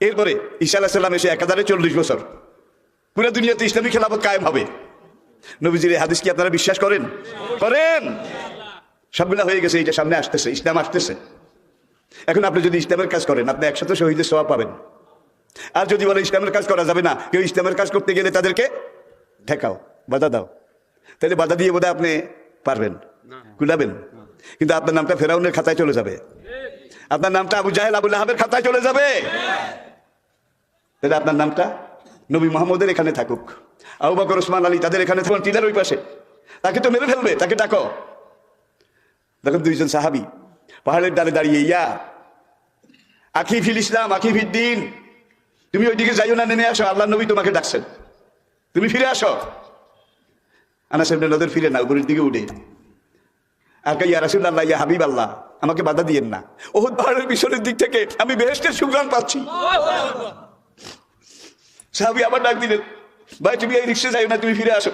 এরপরে ঈশা আলাহিসাল্লাম এসে একাধারে চল্লিশ বছর পুরো দুনিয়াতে ইসলামী খেলাফত কায়েম হবে। নবীজির হাদিস কি আপনারা বিশ্বাস করেন? করেন। সবগুলা হয়ে গেছে, এইটা সামনে আসতেছে, ইসলাম আসতেছে। এখন আপনি যদি ইসলামের কাজ করেন, আপনি একসাথে শহীদের সভা পাবেন। আর যদি বলে ইসলামের কাজ করা যাবে না, কেউ ইসলামের কাজ করতে গেলে তাদেরকে ঠেকাও, বাধা দাও। তাহলে বাধা দিয়ে বোধহয় আপনি পারবেন, কুলাবেন। কিন্তু আপনার নামটা ফেরাউনের খাতায় চলে যাবে। আপনার নামটা আবু জাহেল আবুল আহাবের খাতায় চলে যাবে। তাহলে আপনার নামটা নবী মোহাম্মদের এখানে থাকুক। আবু বকর ওসমান আলী তাদের এখানে থাকুন টিলার ওই পাশে। তাকে তো মেরে ফেলবে, তাকে ডাকো। দেখুন দুইজন সাহাবি, পাহাড়ের ডালে দাঁড়িয়ে, ইয়া আখি ফিল ইসলাম আখি ফির দিন, তুমি ওইদিকে যাইও না, নেমে আসো আল্লাহ নবী তোমাকে ডাকছেন। তুমি ফিরে আসো। আনা সাহেব নদের ফিরে না, উপরের দিকে উঠে। আর ইয়া রাসুল্লাহ ইয়া হাবিব আল্লাহ আমাকে বাধা দিয়েন না। ওহুদ পাহাড়ের পিছনের দিক থেকে আমি বেহেস্টের সুগ্রাম পাচ্ছি। সাহাবি আবার ডাক দিলেন, ভাই, তুমি এই রিক্সা যাই না, তুমি ফিরে আসো।